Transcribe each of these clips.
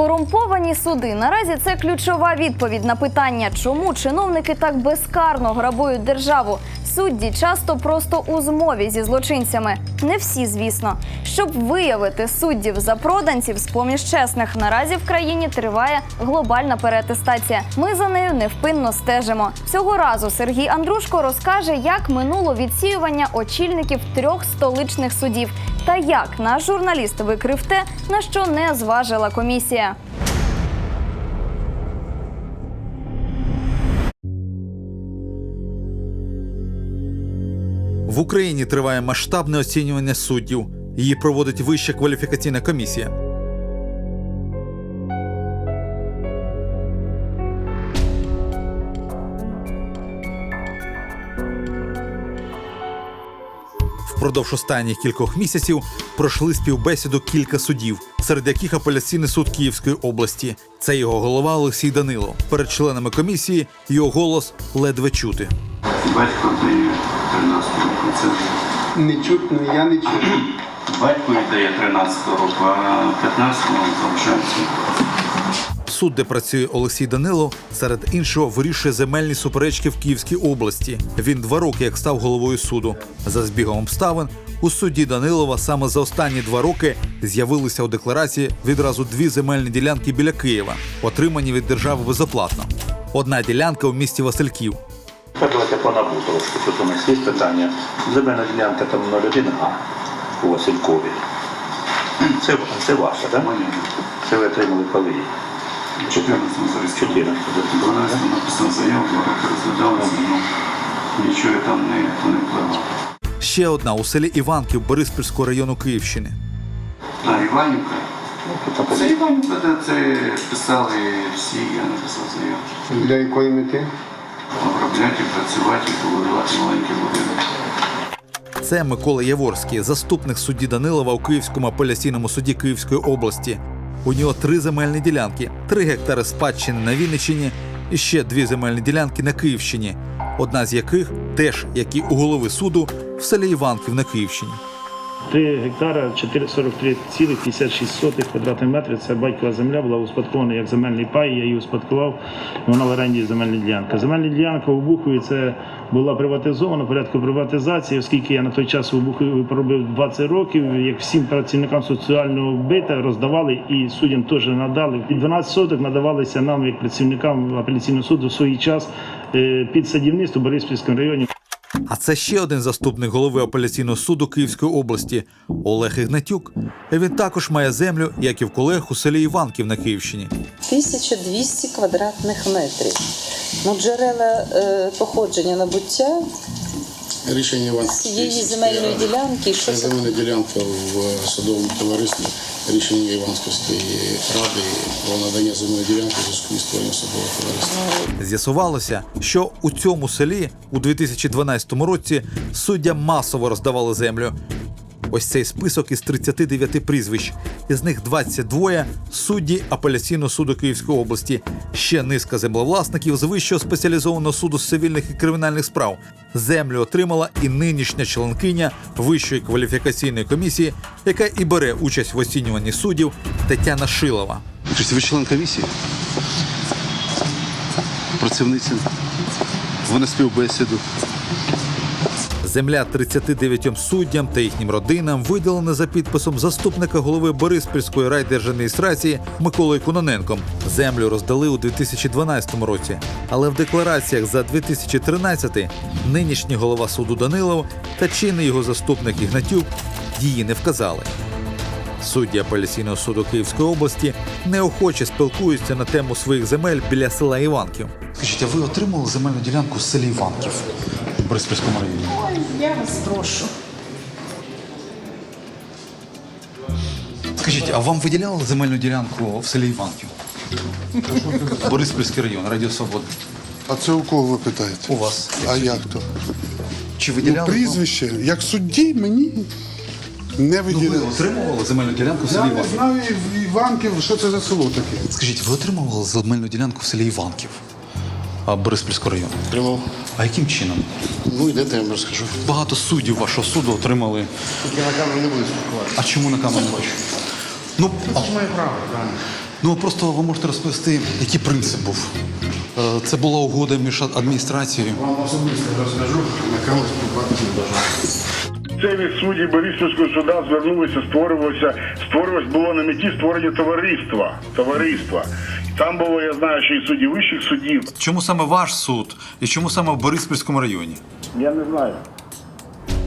Корумповані суди наразі це ключова відповідь на питання, чому чиновники так безкарно грабують державу. Судді часто просто у змові зі злочинцями. Не всі, звісно. Щоб виявити суддів запроданців з поміж чесних, наразі в країні триває глобальна переатестація. Ми за нею невпинно стежимо. Цього разу Сергій Андрушко розкаже, як минуло відсіювання очільників трьох столичних судів та як наш журналіст викрив те, на що не зважила комісія. Україні триває масштабне оцінювання суддів. Її проводить Вища кваліфікаційна комісія. Впродовж останніх кількох місяців пройшли співбесіду кілька судів, серед яких апеляційний суд Київської області. Це його голова Олексій Данило. Перед членами комісії його голос ледве чути. Батько дає 13 року. Це Не чутно, я не чую. батько віддає 13 року, а 15 року залишається. Суд, де працює Олексій Данило, серед іншого вирішує земельні суперечки в Київській області. Він два роки як став головою суду. За збігом обставин у судді Данилова саме за останні два роки з'явилися у декларації відразу дві земельні ділянки біля Києва, отримані від держави безоплатно. Одна ділянка у місті Васильків, Тепер давайте по набу трошки. Тут у нас є питання. Земельна ділянка там 01 га у Василькові. Це, це ваша, так? Моя. Це ви отримали коли? 14 зареєстровано. 14. 12 написав заяву, два роки ну нічого я там не, не ще одна у селі Іванків Бориспільського району Київщини. А Іванівка? Ну, Це Іванівка, де це писали всі, я написав заяву. Для якої мети? Обробляти, працювати, побудувати маленький будинок. Це Микола Яворський, заступник судді Данилова у Київському апеляційному суді Київської області. У нього три земельні ділянки: три гектари спадщини на Вінниччині і ще дві земельні ділянки на Київщині. Одна з яких теж, як і у голови суду, в селі Іванків на Київщині. 3 гектара 43,56 квадратних метрів. Це батькова земля була успадкована як земельний пай. Я її успадкував. Вона в оренді земельна ділянка. Земельна ділянка у Бухові це була приватизована порядку приватизації, оскільки я на той час у Бухові проробив 20 років. Як всім працівникам соціального бита роздавали і суддям теж надали. І 12 соток надавалися нам як працівникам апеляційного суду в свій час е, під садівництво в Бориспільському районі. А це ще один заступник голови апеляційного суду Київської області Олег Ігнатюк. Він також має землю, як і в колег у селі Іванків на Київщині. 1200 квадратних метрів. Ну, джерела е, походження набуття Рішення цієї земельної ділянки, що це земельна ділянка в судовому товаристві. Рішення Іванської ради про надання земельної ділянки зв'язку із створенням особового товариства. З'ясувалося, що у цьому селі у 2012 році суддям масово роздавали землю. Ось цей список із 39 прізвищ. Із них 22 судді апеляційного суду Київської області. Ще низка землевласників з вищого спеціалізованого суду з цивільних і кримінальних справ. Землю отримала і нинішня членкиня Вищої кваліфікаційної комісії, яка і бере участь в оцінюванні суддів Тетяна Шилова. Тобто ви член комісії? Працівниця? Ви на співбесіду? Земля 39 суддям та їхнім родинам виділена за підписом заступника голови Бориспільської райдержадміністрації Миколою Кононенком. Землю роздали у 2012 році, але в деклараціях за 2013 нинішній голова суду Данилов та чинний його заступник Ігнатюк її не вказали. Судді апеляційного суду Київської області неохоче спілкуються на тему своїх земель біля села Іванків. Скажіть, а ви отримали земельну ділянку в селі Іванків Бориспільському районі? Ой, я вас прошу. Скажіть, а вам виділяли земельну ділянку в селі Іванків? Бориспільський район, Радіо Свобода. А це у кого ви питаєте? У вас. А як то? Чи Ну, виділяли? вам? прізвище, як судді мені не Ну, ви отримували земельну ділянку в селі Я не Іванків? знаю в Іванків, що це за село таке. Скажіть, ви отримували земельну ділянку в селі Іванків а, Бориспільського району? Тримав. А яким чином? Ну, йдете, я вам розкажу. Багато суддів вашого суду отримали. Тут Я на камеру не буду спілкуватися. А чому на камеру не бачу? Ну, а, Це моє право, правильно. Ну просто ви можете розповісти, який принцип був. Е, Це була угода між адміністрацією. Вам особисто розкажу, на кого співпадки бажаю. Це від судді Бориспільського суда звернулися, створювалося, створювалось було на меті створення товариства. Товариства. Там було, я знаю, що і судді вищих судів. Чому саме ваш суд і чому саме в Бориспільському районі? Я не знаю.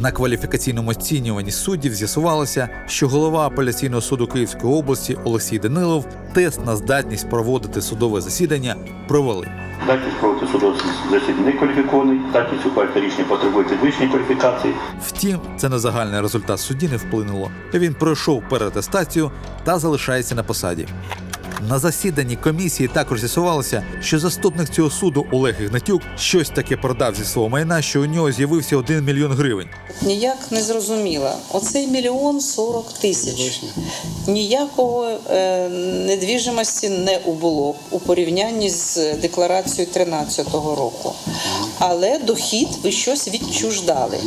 На кваліфікаційному оцінюванні суддів з'ясувалося, що голова апеляційного суду Київської області Олексій Данилов тест на здатність проводити судове засідання провели. Здатність проводити судове засідання не кваліфікований, здатність ухвалити рішення потребує підвищення кваліфікації. Втім, це на загальний результат судді не вплинуло. Він пройшов переатестацію та залишається на посаді. На засіданні комісії також з'ясувалося, що заступник цього суду Олег Ігнатюк щось таке продав зі свого майна, що у нього з'явився 1 мільйон гривень. Ніяк не зрозуміла. Оцей мільйон сорок тисяч. Ніякого е, недвіжимості не убуло у порівнянні з декларацією 13-го року. Але дохід ви щось відчуждали.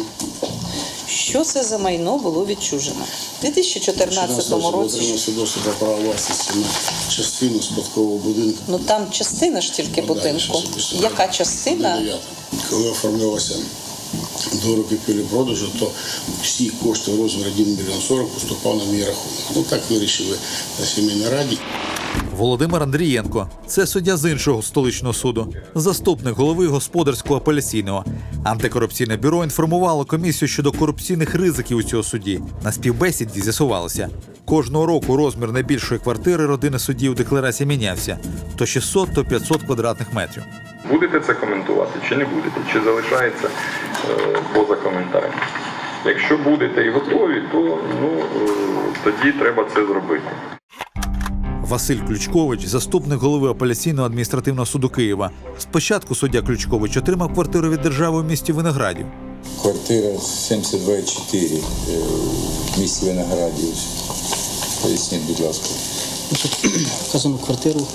Що це за майно було відчужено? У 2014 році. Про власності на частину спадкового будинку. Ну там частина ж тільки Ну, будинку. щось. Яка частина? Коли оформлялося до роки продажу, то всі кошти в розмірі 1 мільйон 40 поступав на мій рахунок. Ну так вирішили на сімейній раді. Володимир Андрієнко це суддя з іншого столичного суду, заступник голови господарського апеляційного. Антикорупційне бюро інформувало комісію щодо корупційних ризиків у цього судді. На співбесіді з'ясувалося, кожного року розмір найбільшої квартири родини судді у декларації мінявся то 600, то 500 квадратних метрів. Будете це коментувати чи не будете, чи залишається е, поза коментарем. Якщо будете і готові, то ну, е, тоді треба це зробити. Василь Ключкович, заступник голови апеляційного адміністративного суду Києва. Спочатку суддя Ключкович отримав квартиру від держави у місті Виноградів. Квартира 72,4 е, в місті Виноградів. Поясніть, будь ласка. Вказану квартиру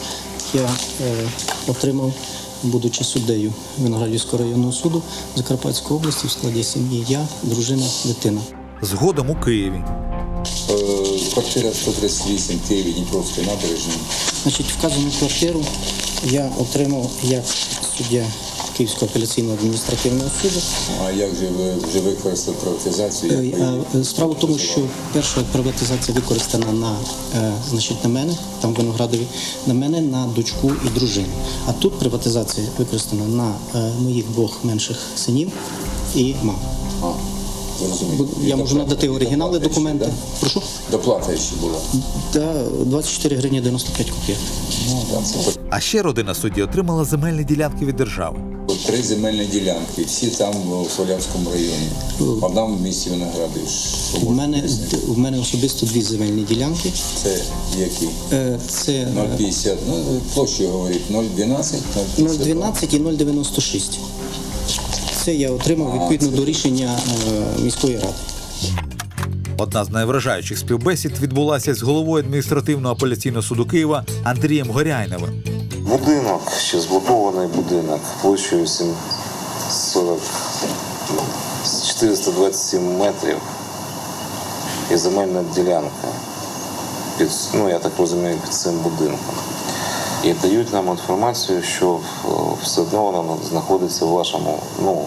я е, отримав, будучи суддею Виноградівського районного суду Закарпатської області в складі сім'ї я, дружина, дитина. Згодом у Києві. Е, Квартира 138 Києві, Дніпровської набережної. Значить, вказану квартиру я отримав як суддя Київського апеляційного адміністративного суду. А як же ви вже використали приватизацію? Е, Як ви е, Справа в тому, що перша приватизація використана на, е, значить, на мене, там в Виноградові, на мене, на дочку і дружину. А тут приватизація використана на моїх двох менших синів і маму. Я можу надати оригінали документи. да? Прошу. Доплата ще була. Та 24 гривні 95 копійок. Ну, А ще родина судді отримала земельні ділянки від держави. Три земельні ділянки, всі там у Солянському районі. Одна в місті Виноградів. Що У мене, у мене особисто дві земельні ділянки. Це які? Е, Це е, 0,50, ну площу говорить 0,12, 0,52. 0,12 і 0,96. Це я отримав відповідно до рішення е, міської ради. Одна з найвражаючих співбесід відбулася з головою адміністративного апеляційного суду Києва Андрієм Горяйновим. Будинок, ще зблокований будинок площею 7 40, 427 метрів і земельна ділянка. Під, ну, я так розумію, під цим будинком. І дають нам інформацію, що все одно вона знаходиться в вашому, ну,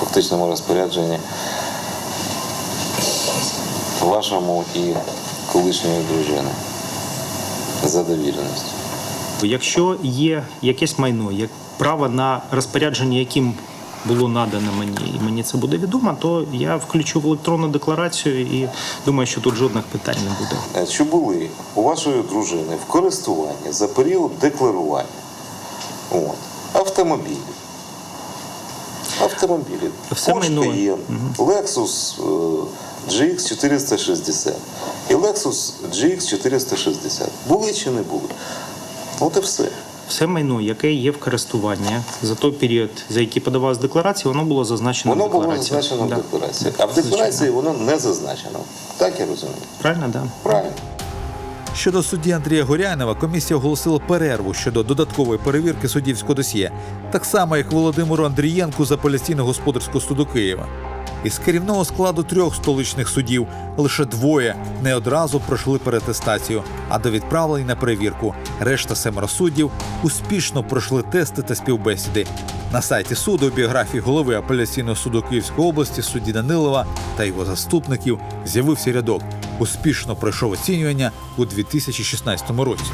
фактичному розпорядженні вашому і колишньої дружини за довіреністю. Якщо є якесь майно, як право на розпорядження, яким було надано мені, і мені це буде відомо, то я включу в електронну декларацію і думаю, що тут жодних питань не буде. Е, Чи були у вашої дружини в користуванні за період декларування от, автомобілі? Автомобілі. Все. Cayenne, Lexus е, GX 460 і Lexus GX 460. Були чи не були? От і все. Все майно, яке є в користуванні за той період, за який подавалась декларація, воно було зазначено Воно в було зазначено Да. в декларації. А в декларації воно не зазначено. Так я розумію. Правильно, да. Правильно. Щодо судді Андрія Горяйнова, комісія оголосила перерву щодо додаткової перевірки суддівського досьє, так само як Володимиру Андрієнку з апеляційного господарського суду Києва. Із керівного складу трьох столичних судів лише двоє не одразу пройшли перетестацію, а до відправлень на перевірку. Решта семеро суддів успішно пройшли тести та співбесіди. На сайті суду біографії голови апеляційного суду Київської області судді Данилова та його заступників з'явився рядок. Успішно пройшов оцінювання у 2016 році.